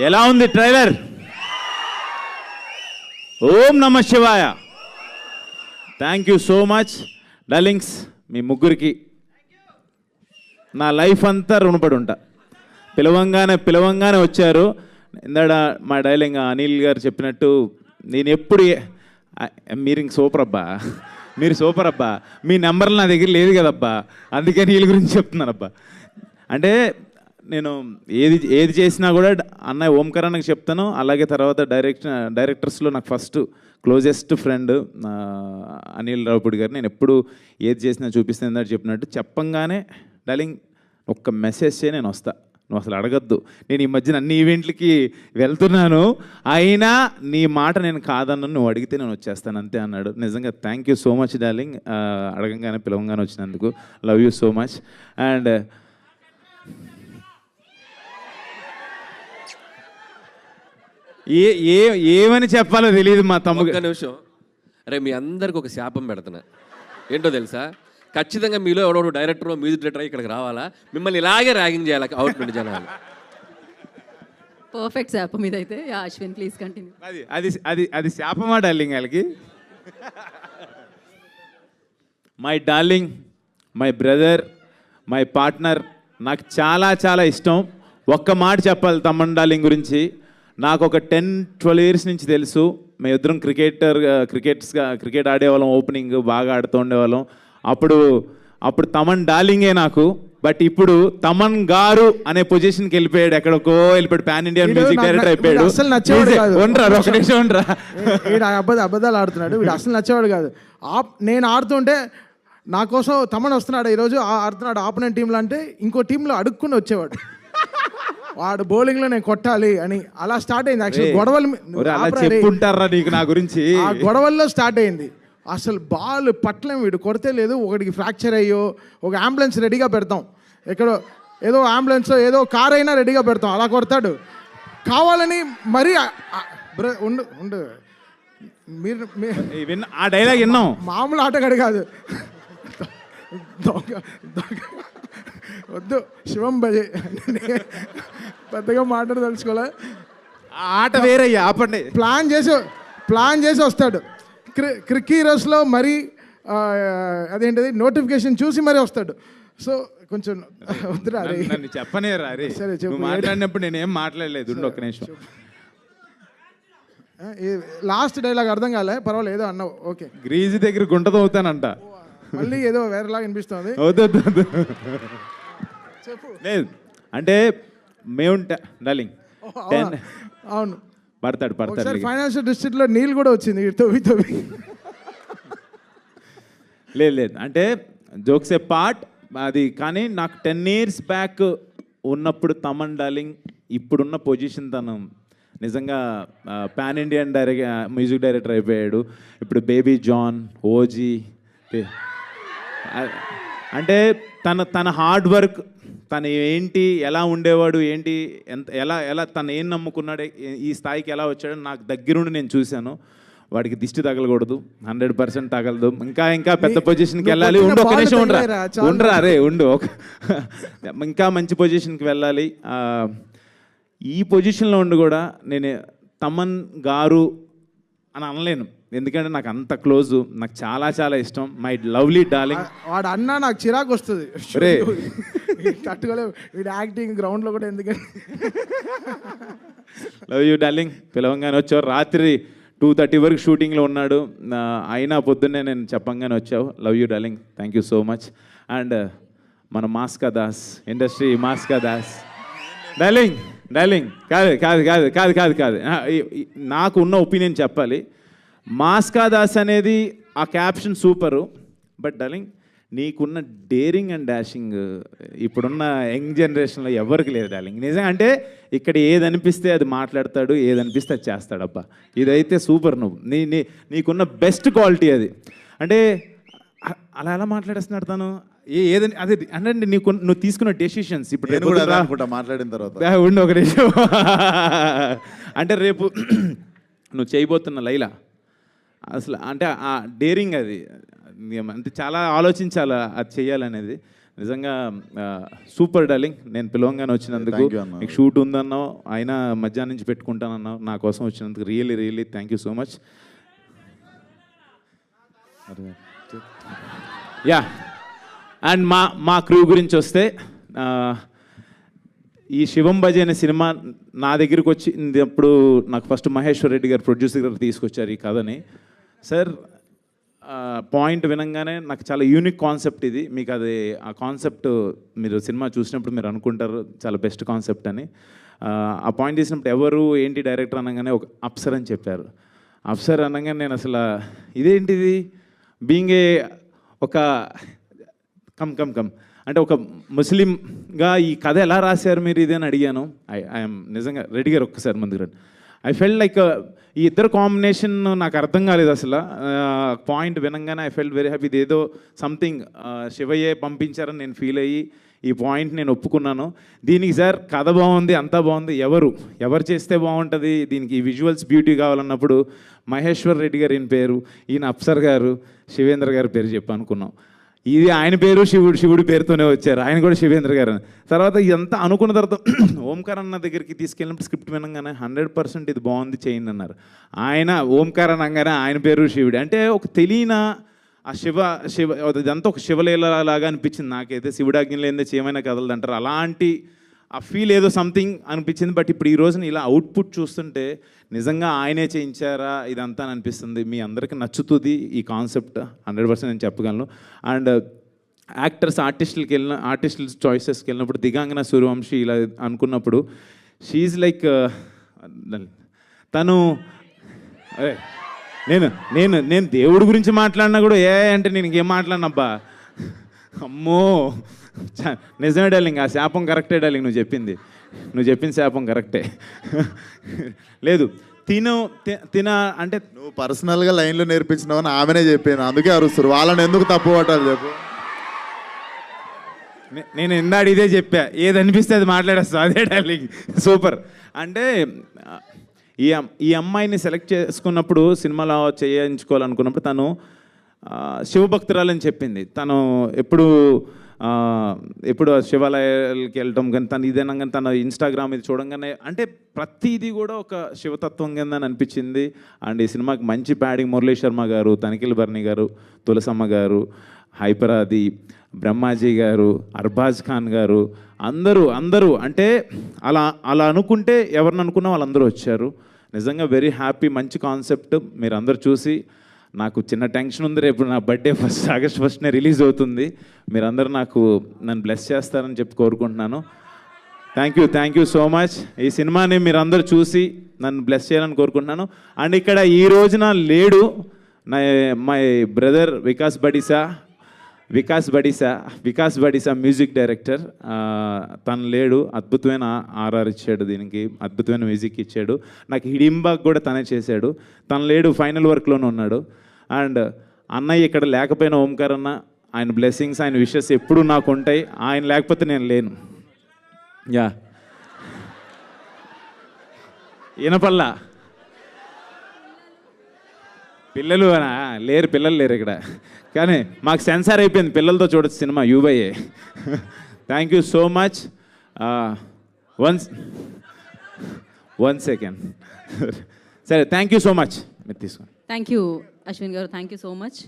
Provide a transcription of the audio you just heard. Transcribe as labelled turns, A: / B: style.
A: ఎలా ఉంది ట్రైలర్? ఓం నమ శివాయ. Thank you so much darlings మీ ముగ్గురికి నా లైఫ్ అంతా రుణపడి ఉంటా. పిలవంగానే పిలవంగానే వచ్చారు. ఇందాడ మా డైలింగ్ అనిల్ గారు చెప్పినట్టు నేను ఎప్పుడు మీరు ఇంక సూపర్ అబ్బా. మీరు సూపర్ అబ్బా. మీ నెంబర్లు నా దగ్గర లేదు కదబ్బా. అందుకే వీళ్ళ గురించి చెప్తున్నానబ్బా. అంటే నేను ఏది ఏది చేసినా కూడా అన్నయ్య ఓంకరానికి చెప్తాను. అలాగే తర్వాత డైరెక్ట్ డైరెక్టర్స్లో నాకు first closest friend Anil Ravipudi గారు. నేను ఎప్పుడు ఏది చేసినా చూపిస్తాను ఇందాక చెప్పినట్టు చెప్పంగానే డార్లింగ్ ఒక్క మెసేజ్ చేయి నేను వస్తా. నువ్వు అసలు అడగద్దు. నేను ఈ మధ్యన అన్ని ఈవెంట్లకి వెళ్తున్నాను. అయినా నీ మాట నేను కాదన్న నువ్వు అడిగితే నేను వచ్చేస్తాను. అంతే అన్నాడు. నిజంగా thank you so much darling. అడగంగానే పిలవంగానే వచ్చినందుకు. Love you so much and ఏ ఏ ఏమని చెప్పాలో తెలియదు మా తమ్ముడు.
B: ఒక్క నిమిషం. అరే మీ అందరికి ఒక శాపం పెడుతున్నా. ఏంటో తెలుసా? ఖచ్చితంగా మీలో ఎవడో డైరెక్టర్ మ్యూజిక్ డైరెక్టర్ ఇక్కడికి రావాలా? మిమ్మల్ని ఇలాగే ర్యాగింగ్ చేయాలి అవుట్ నుండి జనాలు.
C: పర్ఫెక్ట్ శాపం ఇదైతే. యా అశ్విన్ ప్లీజ్ కంటిన్యూ
A: అది అది అది అది శాపమా డార్లింగ్ వాళ్ళకి my darling my brother my partner నాకు చాలా చాలా ఇష్టం. ఒక్క మాట చెప్పాలి తమ్మన్ డార్లింగ్ గురించి. నాకు ఒక టెన్ ట్వెల్వ్ ఇయర్స్ నుంచి తెలుసు. మేము ఇద్దరం క్రికెటర్ క్రికెట్స్గా క్రికెట్ ఆడేవాళ్ళం ఓపెనింగ్ బాగా ఆడుతూ ఉండేవాళ్ళం. అప్పుడు అప్పుడు తమన్ డార్లింగే నాకు. బట్ ఇప్పుడు తమన్ గారు అనే పొజిషన్కి వెళ్ళిపోయాడు. ఎక్కడికో వెళ్ళిపోయాడు. పాన్ ఇండియన్
D: వీడు
A: మ్యూజిక్ డైరెక్టర్ అయిపోయాడు.
D: అస్సలు నచ్చేవాడు కాదు.
A: ఉండరా ఒక నిమిషం ఉండరా?
D: వీడు అబద్ధ అబద్ధాలు ఆడుతున్నాడు. వీడు అసలు నచ్చేవాడు కాదు. ఆప్ నేను ఆడుతుంటే నా కోసం తమన్ వస్తున్నాడు ఈరోజు. ఆడుతున్నాడు ఆపోనెంట్ టీంలో అంటే ఇంకో టీంలో అడుక్కుని వచ్చేవాడు. వాడు బౌలింగ్లో నేను కొట్టాలి అని అలా స్టార్ట్ అయింది. యాక్చువల్ గొడవలు
A: నీకు నా గురించి?
D: ఆ గొడవల్లో స్టార్ట్ అయింది. అసలు బాల్ పట్లేం వీడు కొడితే లేదు. ఒకటికి ఫ్రాక్చర్ అయ్యో ఒక అంబులెన్స్ రెడీగా పెడతాం. ఎక్కడో ఏదో అంబులెన్స్ ఏదో కార్ అయినా రెడీగా పెడతాం. అలా కొడతాడు. కావాలని మరీ ఉండు ఉండు. మీరు
A: ఆ డైలాగ్ విన్నాం.
D: మామూలు ఆటగాడు కాదు. దొంగ దొంగ. వద్దు శివం భజే. పెద్దగా మాట్లాడదలుచుకోలే
A: ఆట వేరయ్యా ఆపండి.
D: ప్లాన్ చేసి ప్లాన్ చేసి వస్తాడు. క్రి మరీ ఆ, అదేంటిది నోటిఫికేషన్ చూసి మరీ వస్తాడు. సో కొంచెం వద్దురా
A: నన్ను- చెప్పనే రా రే.
D: సరే, చెప్పు.
A: మాట్లాడినప్పుడు నేనేం మాట్లాడలేదు ఒక్క నిమిషం.
D: లాస్ట్ డైలాగ్ అర్థం కాలే పర్వాలేదు ఏదో అన్నావు ఓకే.
A: గ్రీజ్ దగ్గర గుంట తవ్వుతానంట.
D: మళ్ళీ ఏదో వేరేలాగా అనిపిస్తుంది. చెప్పు
A: లేదు అంటే మేము డార్లింగ్
D: ఓ, అవునా?
A: పడతాడు పడతాడు
D: ఫైనాన్షియల్ డిస్ట్రిక్ట్లో నీళ్ళు కూడా వచ్చింది ఇటు తవ్వి తవ్వి
A: లేదు లేదు అంటే జోక్స్ ఏ పార్ట్ అది కానీ నాకు టెన్ ఇయర్స్ బ్యాక్ ఉన్నప్పుడు తమన్ డార్లింగ్ ఇప్పుడున్న పొజిషన్ తను నిజంగా pan Indian direct music director అయిపోయాడు. ఇప్పుడు బేబీ జాన్ ఓజీ అంటే తన తన హార్డ్ వర్క్ తను ఏంటి ఎలా ఉండేవాడు ఏంటి ఎంత ఎలా ఎలా తను ఏం నమ్ముకున్నాడు ఈ స్థాయికి ఎలా వచ్చాడో నాకు దగ్గరుండి నేను చూశాను. వాడికి దిష్టి తగలకూడదు హండ్రెడ్ పర్సెంట్ తగలదు. ఇంకా ఇంకా పెద్ద పొజిషన్కి వెళ్ళాలి. ఉండు ఒక నిమిషం ఉండరా. ఉండరా రే ఉండు. ఒక ఇంకా మంచి పొజిషన్కి వెళ్ళాలి. ఈ పొజిషన్లో ఉండి కూడా నేను తమన్ గారు అని అనలేను. ఎందుకంటే నాకు అంత క్లోజ్ నాకు చాలా చాలా ఇష్టం. My lovely darling.
D: వాడు అన్నా నాకు చిరాకు వస్తుంది.
A: రే.
D: తట్టుకోలేవు. వీడు యాక్టింగ్ గ్రౌండ్లో కూడా ఎందుకంటే
A: లవ్ యూ డార్లింగ్. పిలవంగానే వచ్చావు. రాత్రి టూ థర్టీ వరకు షూటింగ్లో ఉన్నాడు. అయినా పొద్దున్నే నేను చెప్పంగానే వచ్చావు. Love you darling. Thank you so much and మన Mass Ka Das industry Mass Ka Das. Darling darling. కాదు కాదు కాదు కాదు కాదు కాదు. నాకు ఉన్న ఒపీనియన్ చెప్పాలి. మాస్కా దాస్ అనేది ఆ క్యాప్షన్ సూపరు. బట్ డార్లింగ్ నీకున్న డేరింగ్ అండ్ డాషింగ్ ఇప్పుడున్న యంగ్ జనరేషన్లో ఎవరికి లేదు డార్లింగ్. నిజంగా అంటే ఇక్కడ ఏది అనిపిస్తే అది మాట్లాడతాడు ఏది అనిపిస్తే అది చేస్తాడు అబ్బా ఇదైతే సూపర్ నువ్వు. నీ నీ నీకున్న బెస్ట్ క్వాలిటీ అది. అంటే అలా ఎలా మాట్లాడేస్తున్నాడు తను? ఏ ఏదని అదే అంటే నీకు నువ్వు తీసుకున్న డెసిషన్స్ ఇప్పుడు
E: నేను
A: రేపు
E: కూడా అనుకుంటా మాట్లాడిన తర్వాత.
A: ఉండు ఒక అంటే రేపు నువ్వు చేయబోతున్న లైలా అసలు అంటే ఆ డేరింగ్ అది. అంటే చాలా ఆలోచించాలి అది చేయాలనేది నిజంగా సూపర్ డార్లింగ్. నేను పిలవంగానే వచ్చినందుకు. మీకు షూట్ ఉందన్నావు. అయినా మధ్యాహ్నం నుంచి పెట్టుకుంటానన్నావు. నా కోసం వచ్చినందుకు really really thank you so much yeah and మా మా క్రూ గురించి వస్తే ఈ శివం భజ అనే సినిమా నా దగ్గరికి వచ్చింది అప్పుడు నాకు ఫస్ట్ మహేశ్వర్ రెడ్డి గారు ప్రొడ్యూసర్ గారు తీసుకొచ్చారు ఈ కథని. సార్ పాయింట్ వినంగానే నాకు చాలా యూనిక్ కాన్సెప్ట్ ఇది. మీకు అది ఆ కాన్సెప్ట్ మీరు సినిమా చూసినప్పుడు మీరు అనుకుంటారు చాలా బెస్ట్ కాన్సెప్ట్ అని. ఆ, పాయింట్ చేసినప్పుడు ఎవరు ఏంటి డైరెక్టర్ అనగానే ఒక అప్సర్ అని చెప్పారు. అప్సర్ అనగానే నేను అసలు ఇదేంటిది? బీయింగ్ ఏ ఒక కమ్ కమ్ కమ్. అంటే ఒక ముస్లింగా ఈ కథ ఎలా రాశారు మీరు ఇది అని అడిగాను. ఐ ఐఎమ్ నిజంగా రెడీ గారు ఒక్కసారి ముందుకు రండి. ఐ ఫెల్ట్ లైక్ ఈ ఇద్దరు కాంబినేషన్ నాకు అర్థం కాలేదు అసలు. పాయింట్ వినంగానే ఐ ఫెల్ట్ వెరీ హ్యాపీ ఏదో సంథింగ్ శివయ్యే పంపించారని నేను ఫీల్ అయ్యి ఈ పాయింట్ నేను ఒప్పుకున్నాను. దీనికి సార్ కథ బాగుంది అంతా బాగుంది. ఎవరు? ఎవరు చేస్తే బాగుంటుంది? దీనికి ఈ విజువల్స్ బ్యూటీ కావాలన్నప్పుడు మహేశ్వర్ రెడ్డి గారు ఈయన పేరు ఈయన అప్సర్ గారు శివేంద్ర గారి పేరు చెప్పనుకున్నాం ఇది ఆయన పేరు శివుడు శివుడి పేరుతోనే వచ్చారు. ఆయన కూడా శివేంద్ర గారు. అని. తర్వాత ఇదంతా అనుకున్న తర్వాత ఓంకార్ అన్న దగ్గరికి తీసుకెళ్ళినప్పుడు స్క్రిప్ట్ వినగానే హండ్రెడ్ పర్సెంట్ ఇది బాగుంది చేయండి అన్నారు. ఆయన ఓంకార్ అనగానే ఆయన పేరు శివుడు. అంటే ఒక తెలియన ఆ శివ శివ ఇదంతా ఒక శివలీల లాగా అనిపించింది నాకైతే. శివుడాజ్ఞ లేదే చేయమైనా కదలదు అంటారు. అలాంటి ఆ ఫీల్ ఏదో సంథింగ్ అనిపించింది బట్ ఇప్పుడు ఈ రోజున ఇలా అవుట్పుట్ చూస్తుంటే నిజంగా ఆయనే చేయించారా? ఇదంతా అని అనిపిస్తుంది. మీ అందరికీ నచ్చుతుంది ఈ కాన్సెప్ట్ హండ్రెడ్ పర్సెంట్ నేను చెప్పగలను. అండ్ యాక్టర్స్ ఆర్టిస్టులకి వెళ్ళిన ఆర్టిస్టుల చాయిసెస్కి వెళ్ళినప్పుడు దిగాంగన సూర్యవంశి ఇలా అనుకున్నప్పుడు షీఈ్ uh, లైక్ తను అరే నేను నేను నేను దేవుడి గురించి మాట్లాడినా కూడా ఏ అంటే నేను ఇంకేం మాట్లాడినబ్బా అమ్మో! చ- నిజమే డార్లింగ్ ఆ శాపం కరెక్టే డార్లింగ్ నువ్వు చెప్పింది. నువ్వు చెప్పిన శాపం కరెక్టే. లేదు తిను తిన అంటే
E: నువ్వు పర్సనల్గా లైన్లో నేర్పించినావని ఆమెనే చెప్పాను. అందుకే అరుస్తారు వాళ్ళని ఎందుకు తప్పు పట్టాలి చెప్పు.
A: నేను ఇందాడు ఇదే చెప్పా. ఏది అనిపిస్తే అది మాట్లాడేస్తా అదే డార్లింగ్. సూపర్. అంటే ఈ ఈ అమ్మాయిని సెలెక్ట్ చేసుకున్నప్పుడు సినిమాలో చేయించుకోవాలనుకున్నప్పుడు తను శివభక్తురాలని చెప్పింది. తను ఎప్పుడు ఆ, ఎప్పుడు శివాలయాలకి వెళ్ళటం కానీ తను ఇదేనా కానీ తన ఇన్స్టాగ్రామ్ ఇది చూడంగానే అంటే ప్రతిదీ కూడా ఒక శివతత్వం కింద అని అనిపించింది. అండ్ ఈ సినిమాకి మంచి ప్యాడింగ్ మురళీ శర్మ గారు తనిఖీల్ బర్ని గారు తులసమ్మ గారు హైపరాది బ్రహ్మాజీ గారు అర్బాజ్ ఖాన్ గారు అందరూ అందరూ అంటే అలా అలా అనుకుంటే ఎవరిని అనుకున్నా వాళ్ళందరూ వచ్చారు. నిజంగా వెరీ హ్యాపీ మంచి కాన్సెప్ట్ మీరు అందరు చూసి నాకు చిన్న టెన్షన్ ఉంది రేపు నా బర్త్డే ఫస్ట్ ఆగస్ట్ ఫస్ట్నే రిలీజ్ అవుతుంది. మీరందరూ నాకు నన్ను బ్లెస్ చేస్తారని చెప్పి కోరుకుంటున్నాను. Thank you thank you so much ఈ సినిమాని మీరందరూ చూసి నన్ను బ్లెస్ చేయాలని కోరుకుంటున్నాను. అండ్ ఇక్కడ ఈ రోజున లేడు నా my brother Vikas Badisa. Vikas Badisa Vikas Badisa music director తను లేడు అద్భుతమైన ఆర్ఆర్ ఇచ్చాడు దీనికి అద్భుతమైన మ్యూజిక్ ఇచ్చాడు. నాకు హిడింబాగ్ కూడా తనే చేశాడు. తను లేడు ఫైనల్ వర్క్లోనే ఉన్నాడు. అండ్ అన్నయ్య ఇక్కడ లేకపోయినా ఓంకార్ అన్న ఆయన బ్లెస్సింగ్స్ ఆయన విషెస్ ఎప్పుడూ నాకు ఉంటాయి. ఆయన లేకపోతే నేను లేను. యా. వినపల్లా పిల్లలు లేరు పిల్లలు లేరు ఇక్కడ. కానీ మాకు సెన్సార్ అయిపోయింది పిల్లలతో చూడొచ్చు cinema U by A thank you so much once one second సరే థ్యాంక్ యూ సో మచ్ మీరు తీసుకోండి.
C: థ్యాంక్ యూ అశ్విన్ గారు. Thank you so much